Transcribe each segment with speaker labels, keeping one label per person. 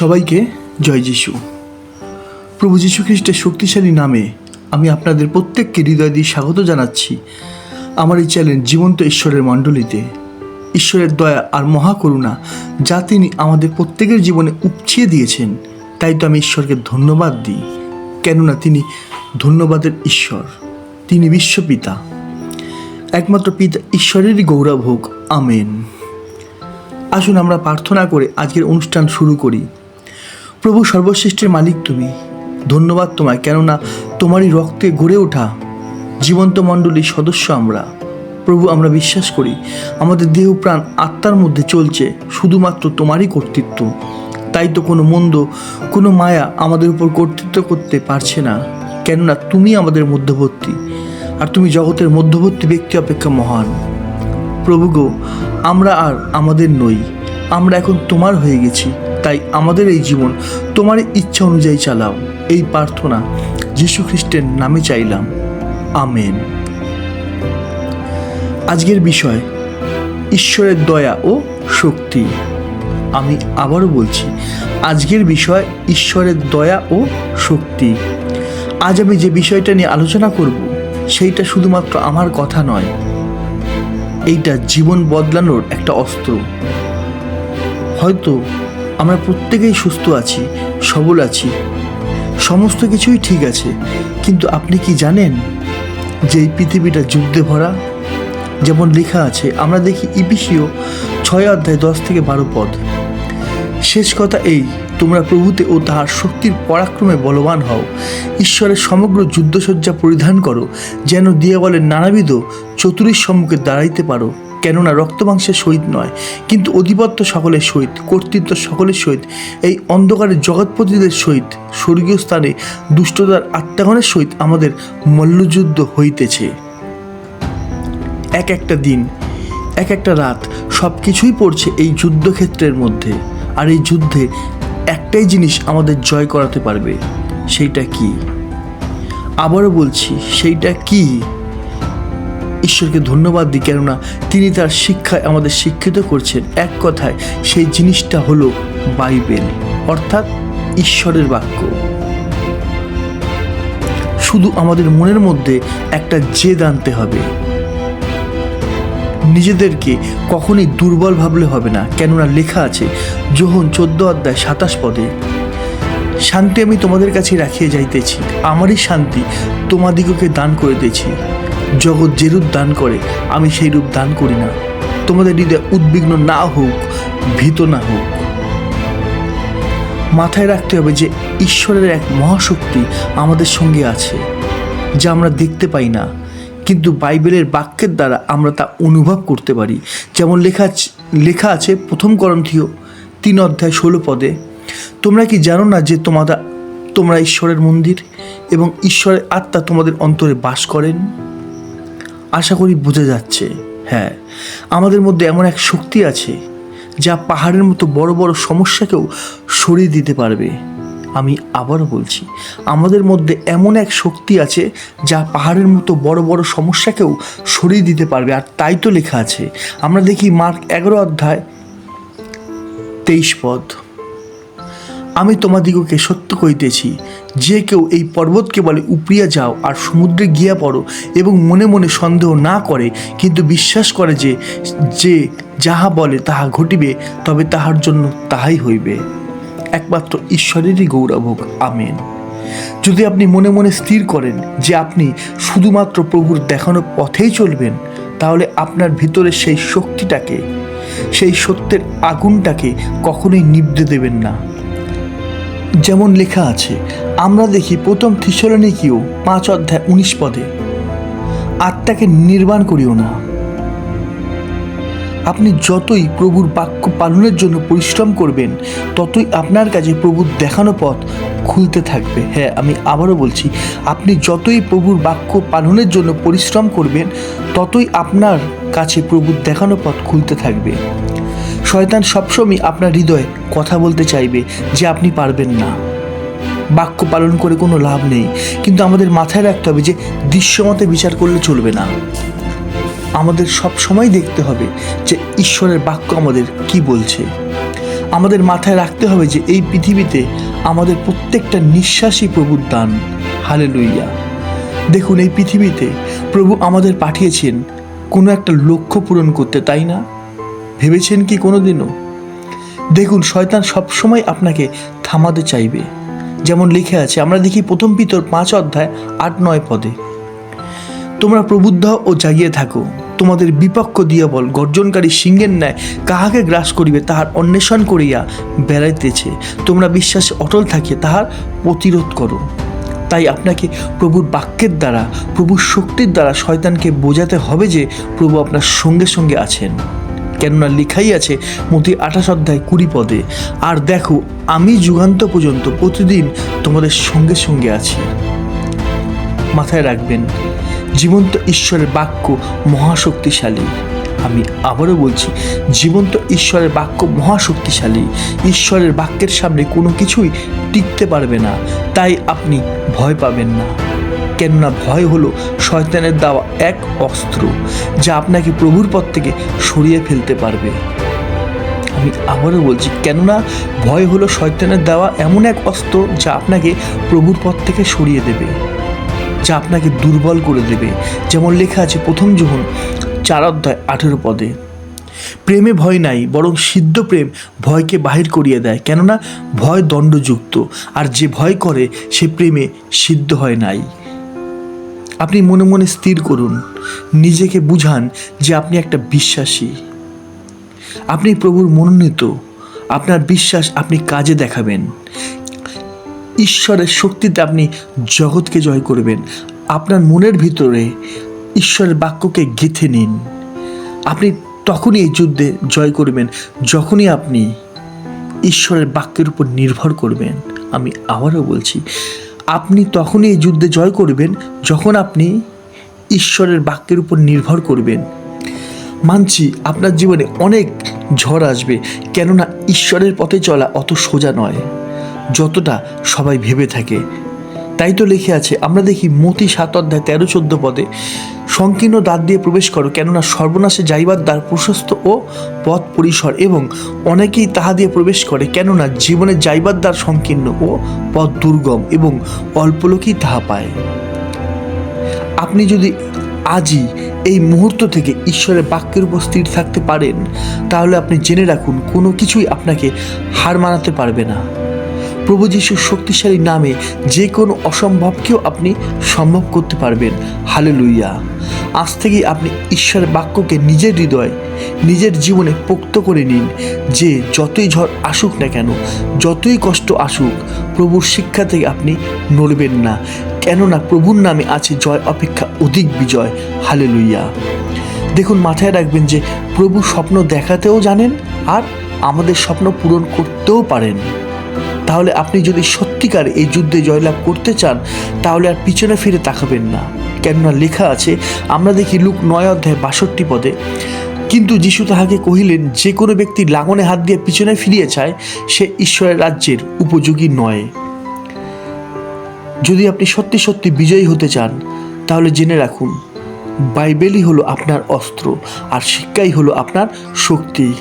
Speaker 1: সবাইকে জয় যিশু। প্রভু যীশু খ্রিস্টের শক্তিশালী নামে আমি আপনাদের প্রত্যেককে হৃদয় দিয়ে স্বাগত জানাচ্ছি আমার এই চ্যালেঞ্জ জীবন্ত ঈশ্বরের মণ্ডলীতে। ঈশ্বরের দয়া আর মহাকরুণা যা তিনি আমাদের প্রত্যেকের জীবনে উপছিয়ে দিয়েছেন, তাই তো আমি ঈশ্বরকে ধন্যবাদ দিই, কেননা তিনি ধন্যবাদের ঈশ্বর, তিনি বিশ্বপিতা। একমাত্র পিতা ঈশ্বরেরই গৌরব হোক, আমেন। আসুন আমরা প্রার্থনা করে আজকের অনুষ্ঠান শুরু করি। প্রভু সর্বশ্রেষ্ঠের মালিক তুমি। ধন্যবাদ তোমায়, কেননা তোমারই রক্তে গড়ে ওঠা জীবন্ত মণ্ডলীর সদস্য আমরা। প্রভু, আমরা বিশ্বাস করি, আমাদের দেহ প্রাণ আত্মার মধ্যে চলছে, শুধুমাত্র তোমারই কর্তৃত্ব। তাই তো কোনো মন্দ, কোনো মায়া আমাদের উপর কর্তৃত্ব করতে পারছে না, কেননা তুমি আমাদের মধ্যবর্তী, আর তুমি জগতের মধ্যবর্তী ব্যক্তি অপেক্ষা মহান। প্রভু গো, আমরা আর আমাদের নই, আমরা এখন তোমার হয়ে গেছি। তাই আমাদের এই জীবন তোমার ইচ্ছা অনুযায়ী চালাও। এই প্রার্থনা যীশু খ্রিস্টের নামে চাইলাম। আমেন। আজকের বিষয়, ঈশ্বরের দয়া ও শক্তি। আমি আবারও বলছি, আজকের বিষয় ঈশ্বরের দয়া ও শক্তি। আজ আমি যে বিষয়টা নিয়ে আলোচনা করব, সেইটা শুধুমাত্র আমার কথা নয়। এইটা জীবন বদলানোর একটা অস্ত্র। হয়তো আমরা প্রত্যেকেই সুস্থ আছি, সবল আছি, সমস্ত কিছুই ঠিক আছে, কিন্তু আপনি কি জানেন যে এই পৃথিবীটা যুদ্ধে ভরা? যেমন লেখা আছে, আমরা দেখি ইপিসিও ছয় অধ্যায় দশ থেকে বারো পদ। শেষ কথা এই, তোমরা প্রভুতে ও তাহার শক্তির পরাক্রমে বলবান হও। ঈশ্বরের সমগ্র যুদ্ধসজ্জা পরিধান করো, যেন দিয়ে বলে নানাবিধ চতুরীর সম্মুখে দাঁড়াইতে পারো। কেননা রক্তমাংসের সহিত নয়, কিন্তু অধিপত্য সকলের সহিত, কর্তৃত্ব সকলের সহিত, এই অন্ধকারের জগৎপতিদের সহিত, স্বর্গীয় স্থানে দুষ্টতার আত্মাগণের সহিত আমাদের মল্লযুদ্ধ হইতেছে। এক একটা দিন, এক একটা রাত সব কিছুই পড়ছে এই যুদ্ধক্ষেত্রের মধ্যে, আর এই যুদ্ধে একটাই জিনিস আমাদের জয় করাতে পারবে, সেইটা কি? আবারও বলছি, সেইটা কি? ঈশ্বরকে ধন্যবাদ দিই কেননা তিনি তার শিক্ষায় আমাদের শিক্ষিত করছেন। এক কথায়, সেই জিনিসটা হলো বাইবেল, অর্থাৎ ঈশ্বরের বাক্য। শুধু আমাদের মনের মধ্যে একটা জেদ আনতে হবে। নিজেদেরকে কখনই দুর্বল ভাবলে হবে না, কেননা লেখা আছে, যোহন চোদ্দ অধ্যায় সাতাশ পদে, শান্তি আমি তোমাদের কাছে রাখিয়ে যাইতেছি, আমারই শান্তি তোমাদিগকে দান করে জগৎ যেরূপ দান করে, আমি সেই রূপ দান করি না। তোমাদের হৃদয় উদ্বিগ্ন না হোক, ভীত না হোক। মাথায় রাখতে হবে যে ঈশ্বরের এক মহাশক্তি আমাদের সঙ্গে আছে, যা আমরা দেখতে পাই না। কিন্তু বাইবেলের বাক্যের দ্বারা আমরা তা অনুভব করতে পারি। যেমন লেখা লেখা আছে প্রথম করন্থীয় তিন অধ্যায় ষোলো পদে, তোমরা কি জানো না যে তোমাদের তোমরা ঈশ্বরের মন্দির এবং ঈশ্বরের আত্মা তোমাদের অন্তরে বাস করেন? আশা করি বোঝা যাচ্ছে। হ্যাঁ আমাদের মধ্যে এমন এক শক্তি আছে, যা পাহাড়ের মতো বড় বড় সমস্যাকেও সরিয়ে দিতে পারবে। আমি আবারও বলছি, আমাদের মধ্যে এমন এক শক্তি আছে, যা পাহাড়ের মতো বড় বড় সমস্যাকেও সরিয়ে দিতে পারবে। আর তাই তো লেখা আছে। আমরা দেখি মার্ক এগারো অধ্যায় তেইশ পদ। আমি তোমাদিগকে সত্য কইতেছি যে কেউ এই পর্বতকে বলে উপরিয়া যাও আর সমুদ্রে গিয়া পড়ো এবং মনে মনে সন্দেহ না করে, কিন্তু বিশ্বাস করে যে যে যাহা বলে তাহা ঘটিবে, তবে তাহার জন্য তাহাই হইবে। একমাত্র ঈশ্বরেরই গৌরব হোক, আমেন। যদি আপনি মনে মনে স্থির করেন যে আপনি শুধুমাত্র প্রভুর দেখানো পথেই চলবেন, তাহলে আপনার ভিতরে সেই শক্তিটাকে, সেই সত্যের আগুনটাকে কখনোই নিবতে দেবেন না। যেমন লেখা আছে, আমরা দেখি প্রথম থিসলনিকিও পাঁচ অধ্যায় উনিশ পদে। আত্মাকে নির্বাণ করিও না। আপনি যতই প্রভুর বাক্য পালনের জন্য পরিশ্রম করবেন, ততই আপনার কাছে প্রভুর দেখানো পথ খুলতে থাকবে। হ্যাঁ আমি আবারও বলছি, আপনি যতই প্রভুর বাক্য পালনের জন্য পরিশ্রম করবেন, ততই আপনার কাছে প্রভুর দেখানো পথ খুলতে থাকবে। শয়তান সবসময় আপনার হৃদয়ে কথা বলতে চাইবে যে আপনি পারবেন না। বাক্য পালন করে কোনো লাভ নেই, কিন্তু আমাদের মাথায় রাখতে হবে যে দৃশ্যমতে বিচার করলে চলবে না। আমাদের সব সময় দেখতে হবে যে ঈশ্বরের বাক্য আমাদের কি বলছে। আমাদের মাথায় রাখতে হবে যে এই পৃথিবীতে আমাদের প্রত্যেকটা নিঃশ্বাসই প্রভুর দান। হালে লইয়া দেখুন, এই পৃথিবীতে প্রভু আমাদের পাঠিয়েছেন কোনো একটা লক্ষ্য পূরণ করতে, তাই না? ভেবেছেন কি কোনোদিনও? দেখুন, শয়তান সবসময় আপনাকে থামাতে চাইবে। যেমন লিখে আছে, আমরা দেখি প্রথম পিতর পাঁচ অধ্যায় আট নয় পদে, তোমরা প্রবুদ্ধ ও জাগিয়ে থাকো। তোমাদের বিপক্ষ দিয়া বল, গর্জনকারী সিংহের ন্যায় কাহাকে গ্রাস করিবে, তাহার অন্বেষণ করিয়া বেড়াইতেছে। তোমরা বিশ্বাসে অটল থাকিয়ে তাহার প্রতিরোধ করো। তাই আপনাকে প্রভুর বাক্যের দ্বারা, প্রভুর শক্তির দ্বারা শয়তানকে বোঝাতে হবে যে, প্রভু আপনার সঙ্গে সঙ্গে আছেন। কেননা লেখাই আছে মতি আঠাশ অধ্যায় কুড়ি পদে। আর দেখো, আমি যুগান্ত পর্যন্ত প্রতিদিন তোমাদের সঙ্গে সঙ্গে আছি। মাথায় রাখবেন, জীবন্ত ঈশ্বরের বাক্য মহাশক্তিশালী। আমি আবারও বলছি, জীবন্ত ঈশ্বরের বাক্য মহাশক্তিশালী। ঈশ্বরের বাক্যের সামনে কোনো কিছুই টিকতে পারবে না, তাই আপনি ভয় পাবেন না। কেননা ভয় হলো শয়তানের দেওয়া এক অস্ত্র, যা আপনাকে প্রভুর পথ থেকে সরিয়ে ফেলতে পারবে। আমি আবারও বলছি, কেননা ভয় হলো শয়তানের দেওয়া এমন এক অস্ত্র, যা আপনাকে প্রভুর পথ থেকে সরিয়ে দেবে, যা আপনাকে দুর্বল করে দেবে, যেমন লেখা আছে প্রথম যখন চার অধ্যায় আঠেরো পদে। প্রেমে ভয় নাই, বরং সিদ্ধ প্রেম ভয়কে বাহির করিয়ে দেয়, কেননা ভয় দণ্ডযুক্ত, আর যে ভয় করে সে প্রেমে সিদ্ধ হয় নাই। আপনি মনে মনে স্থির করুন। নিজেকে বুঝান যে আপনি একটা বিশ্বাসী। আপনি প্রভুর মনোনীত। আপনার বিশ্বাস আপনি কাজে দেখাবেন। ঈশ্বরের শক্তিতে আপনি জগৎকে জয় করবেন। আপনার মনের ভিতরে ঈশ্বরের বাক্যকে গেঁথে নিন। আপনি তখনই এই যুদ্ধে জয় করবেন, যখনই আপনি ঈশ্বরের বাক্যের উপর নির্ভর করবেন। আমি আবারও বলছি আপনি তখনই এই যুদ্ধে জয় করবেন যখন আপনি ঈশ্বরের বাক্যের উপর নির্ভর করবেন। মানছি আপনার জীবনে অনেক ঝড় আসবে, কেননা ঈশ্বরের পথে চলা অত সোজা নয়, যতটা সবাই ভেবে থাকে। তাই তো লেখে আছে, আমরা দেখি মতি সাত অধ্যায় তেরো চোদ্দ পদে সংকীর্ণ দ্বার দিয়ে প্রবেশ করো, কেননা সর্বনাশে যাইবার দ্বার প্রশস্ত ও পথ পরিসর এবং অনেকেই তাহা দিয়ে প্রবেশ করে, কেননা জীবনে যাইবার দ্বার সংকীর্ণ ও পথ দুর্গম এবং অল্প লোকই তাহা পায়। আপনি যদি আজই এই মুহূর্ত থেকে ঈশ্বরের বাক্যের উপর স্থির থাকতে পারেন, তাহলে আপনি জেনে রাখুন, কোনো কিছুই আপনাকে হার মানাতে পারবে না। প্রভু যিশুর শক্তিশালী নামে যে কোনো অসম্ভবকেও আপনি সম্ভব করতে পারবেন। হালে লুইয়া আজ থেকেই আপনি ঈশ্বরের বাক্যকে নিজের হৃদয়, নিজের জীবনে পোক্ত করে নিন যে যতই ঝড় আসুক না কেন, যতই কষ্ট আসুক, প্রভুর শিক্ষা থেকে আপনি নড়বেন না। কেননা প্রভুর নামে আছে জয় অপেক্ষা অধিক বিজয়। হালে লুইয়া দেখুন, মাথায় রাখবেন যে প্রভু স্বপ্ন দেখাতেও জানেন আর আমাদের স্বপ্ন পূরণ করতেও পারেন। তাহলে আপনি যদি সত্যিকার এই যুদ্ধে জয়লাভ করতে চান, তাহলে আর পিছনে ফিরে তাকাবেন না। কেননা লেখা আছে, আমরা দেখি লুক নয় অধ্যায় বাষট্টি পদে, কিন্তু যিশু তাহাকে কহিলেন, যে কোনো ব্যক্তি লাঙনে হাত দিয়ে পিছনে ফিরিয়ে চায়, সে ঈশ্বরের রাজ্যের উপযোগী নয়। যদি আপনি সত্যি সত্যি বিজয়ী হতে চান, তাহলে জেনে রাখুন, বাইবেলই হলো আপনার অস্ত্র, আর শিক্ষাই হলো আপনার শক্তি।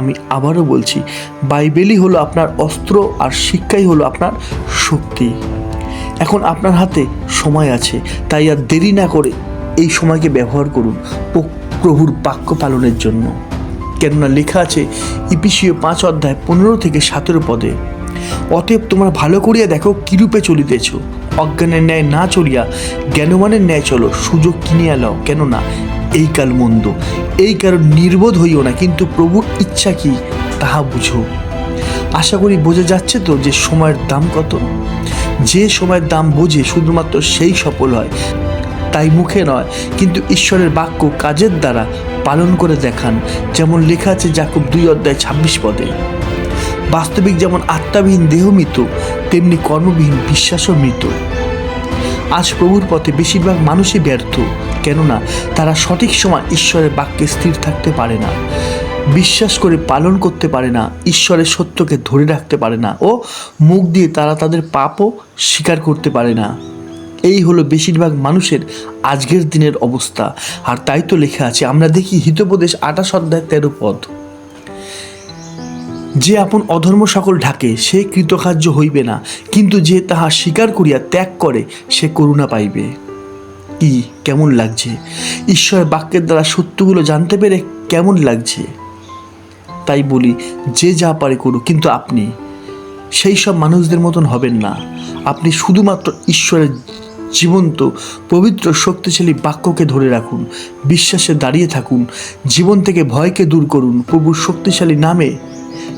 Speaker 1: আমি আবারও বলছি, বাইবেলই হলো আপনার অস্ত্র আর শিক্ষাই হলো আপনার শক্তি। এখন আপনার হাতে সময় আছে, তাই আর দেরি না করে এই সময়কে ব্যবহার করুন প্রভুর বাক্য পালনের জন্য। কেননা লেখা আছে ইপিসীয় পাঁচ অধ্যায় পনেরো থেকে সতেরো পদে, অতএব তোমরা ভালো করিয়া দেখো কিরূপে চলিতেছ। অজ্ঞানের ন্যায় না চলিয়া জ্ঞানমানের ন্যায় চলো, সুযোগ কিনিয়া লও কেননা এই কাল মন্দ, এই কারণ নির্বোধ হইও না, কিন্তু প্রভুর ইচ্ছা কি, তাহা বুঝো। আশা করি বোঝা যাচ্ছে তো যে সময়ের দাম কত। যে সময়ের দাম বোঝে শুধুমাত্র সেই সফল হয়, তাই মুখে নয়, কিন্তু ঈশ্বরের বাক্য কাজের দ্বারা পালন করে দেখান, যেমন লেখা আছে জাকুব দুই অধ্যায় ছাব্বিশ পদে। বাস্তবিক যেমন আত্মাবিহীন দেহ মৃত তেমনি কর্মবিহীন বিশ্বাসও মৃত। আজ প্রভুর পথে বেশিরভাগ মানুষই ব্যর্থ, কেননা তারা সঠিক সময় ঈশ্বরের বাক্যে স্থির থাকতে পারে না, বিশ্বাস করে পালন করতে পারে না, ঈশ্বরের সত্যকে ধরে রাখতে পারে না ও মুখ দিয়ে তারা তাদের পাপও স্বীকার করতে পারে না। এই হলো বেশিরভাগ মানুষের আজকের দিনের অবস্থা। আর তাই তো লেখা আছে, আমরা দেখি হিতোপদেশ আঠাশ অধ্যায় তেরো পদ। যে আপন অধর্ম সকল ঢাকে, সে কৃতকার্য হইবে না। কিন্তু যে তাহা স্বীকার করিয়া ত্যাগ করে, সে করুণা পাইবে। কি কেমন লাগছে? ঈশ্বরের বাক্যের দ্বারা সত্যগুলো জানতে পেরে কেমন লাগছে? তাই বলি, যে যা পারে করুক, কিন্তু আপনি, সেই সব মানুষদের মতন হবেন না। আপনি শুধুমাত্র ঈশ্বরের জীবন্ত, পবিত্র, শক্তিশালী বাক্যকে ধরে রাখুন, বিশ্বাসে দাঁড়িয়ে থাকুন, জীবন থেকে ভয়কে দূর করুন, প্রভুর শক্তিশালী নামে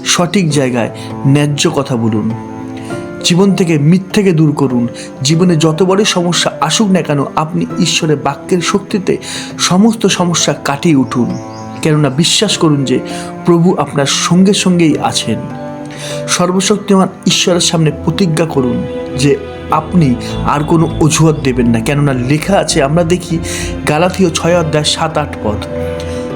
Speaker 1: সঠিক জায়গায় ন্যায্য কথা বলুন। জীবন থেকে মিথ্যেকে দূর করুন। জীবনে যত বড় সমস্যা আসুক না কেন, আপনি ঈশ্বরের বাক্যের শক্তিতে সমস্ত সমস্যা কাটিয়ে উঠুন। কেননা বিশ্বাস করুন যে, প্রভু আপনার সঙ্গে সঙ্গেই আছেন। সর্বশক্তিমান ঈশ্বরের সামনে প্রতিজ্ঞা করুন যে, আপনি আর কোনো অজুহাত দেবেন না। কেননা লেখা আছে, আমরা দেখি গালাথীয় ছয় অধ্যায় সাত আট পদ।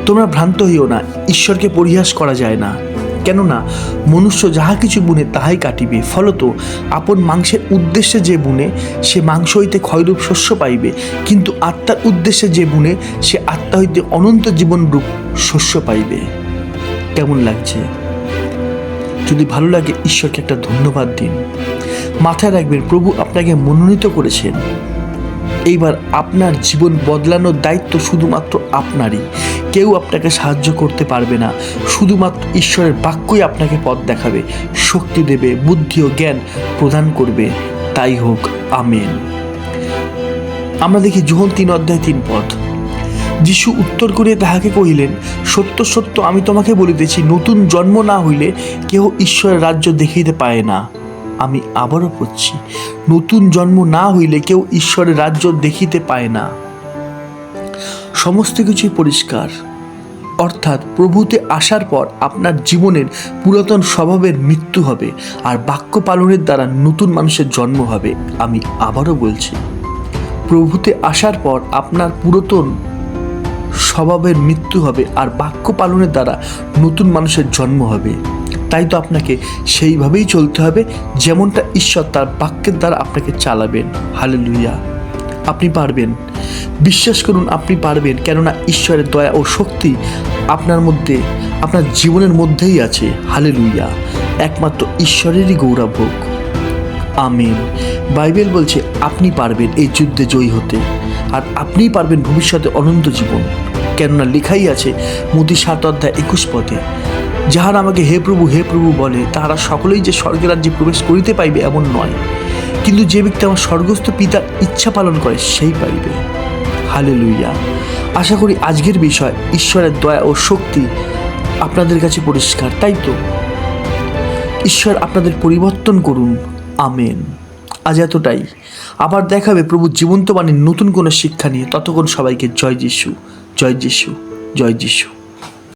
Speaker 1: তোমরা ভ্রান্ত হইও না, ঈশ্বরকে পরিহাস করা যায় না। কেননা মনুষ্য যাহা কিছু বুনে তাহাই কাটিবে। ফলত আপন মাংসের উদ্দেশ্যে যে বুনে, সে মাংস হইতে ক্ষয়রূপ শস্য পাইবে। কিন্তু আত্মার উদ্দেশ্যে যে বুনে, সে আত্মা হইতে অনন্ত জীবনরূপ শস্য পাইবে। কেমন লাগছে? যদি ভালো লাগে ঈশ্বরকে একটা ধন্যবাদ দিন। মাথায় রাখবেন, প্রভু আপনাকে মনোনীত করেছেন। এইবার আপনার জীবন বদলানোর দায়িত্ব শুধুমাত্র আপনারই। কেউ আপনাকে সাহায্য করতে পারবে না। শুধুমাত্র ঈশ্বরের বাক্যই আপনাকে পথ দেখাবে। শক্তি দেবে, বুদ্ধি ও জ্ঞান প্রদান করবে। তাই হোক, আমেন। আমরা দেখি জোহন তিন অধ্যায় তিন পথ যিশু উত্তর করিয়া তাহাকে কহিলেন, সত্য সত্য, আমি তোমাকে বলিতেছি, নতুন জন্ম না হইলে কেহ ঈশ্বরের রাজ্য দেখিতে পায় না। আমি আবারও পড়ছি, নতুন জন্ম না হইলে কেউ ঈশ্বরের রাজ্য দেখিতে পায় না। সমস্ত কিছুই পরিষ্কার। অর্থাৎ প্রভুতে আসার পর আপনার জীবনের পুরাতন স্বভাবের মৃত্যু হবে আর বাক্য পালনের দ্বারা নতুন মানুষের জন্ম হবে, আমি আবারও বলছি। প্রভুতে আসার পর আপনার পুরাতন স্বভাবের মৃত্যু হবে আর বাক্য পালনের দ্বারা নতুন মানুষের জন্ম হবে। তাই তো আপনাকে সেইভাবেই চলতে হবে, যেমনটা ঈশ্বর তার বাক্যের দ্বারা আপনাকে চালাবেন। হালে লুইয়া আপনি পারবেন। বিশ্বাস করুন, আপনি পারবেন, কেননা ঈশ্বরের দয়া ও শক্তি আপনার মধ্যে, আপনার জীবনের মধ্যেই আছে। হালে লুইয়া একমাত্র ঈশ্বরেরই গৌরব হোক। আমিন। বাইবেল বলছে, আপনি পারবেন এই যুদ্ধে জয়ী হতে, আর আপনিই পারবেন ভবিষ্যতে অনন্ত জীবন। কেননা লেখাই আছে, মোদি সাত অধ্যায় একুশ পদে, যাহারা আমাকে হে প্রভু হে প্রভু বলে, তাহারা সকলেই যে স্বর্গের রাজ্যে প্রবেশ করিতে পাইবে এমন নয়। কিন্তু যে ব্যক্তি আমার স্বর্গস্থ পিতার ইচ্ছা পালন করে, সেই পাইবে। হালে লুইয়া আশা করি আজকের বিষয় ঈশ্বরের দয়া ও শক্তি আপনাদের কাছে পরিষ্কার, তাই তো? ঈশ্বর আপনাদের পরিবর্তন করুন। আমেন। আজ এতটাই। আবার দেখাবে প্রভু জীবন্তবাণীর নতুন কোনো শিক্ষা নিয়ে। ততক্ষণ সবাইকে জয় যিশু জয় যিশু জয় যিশু।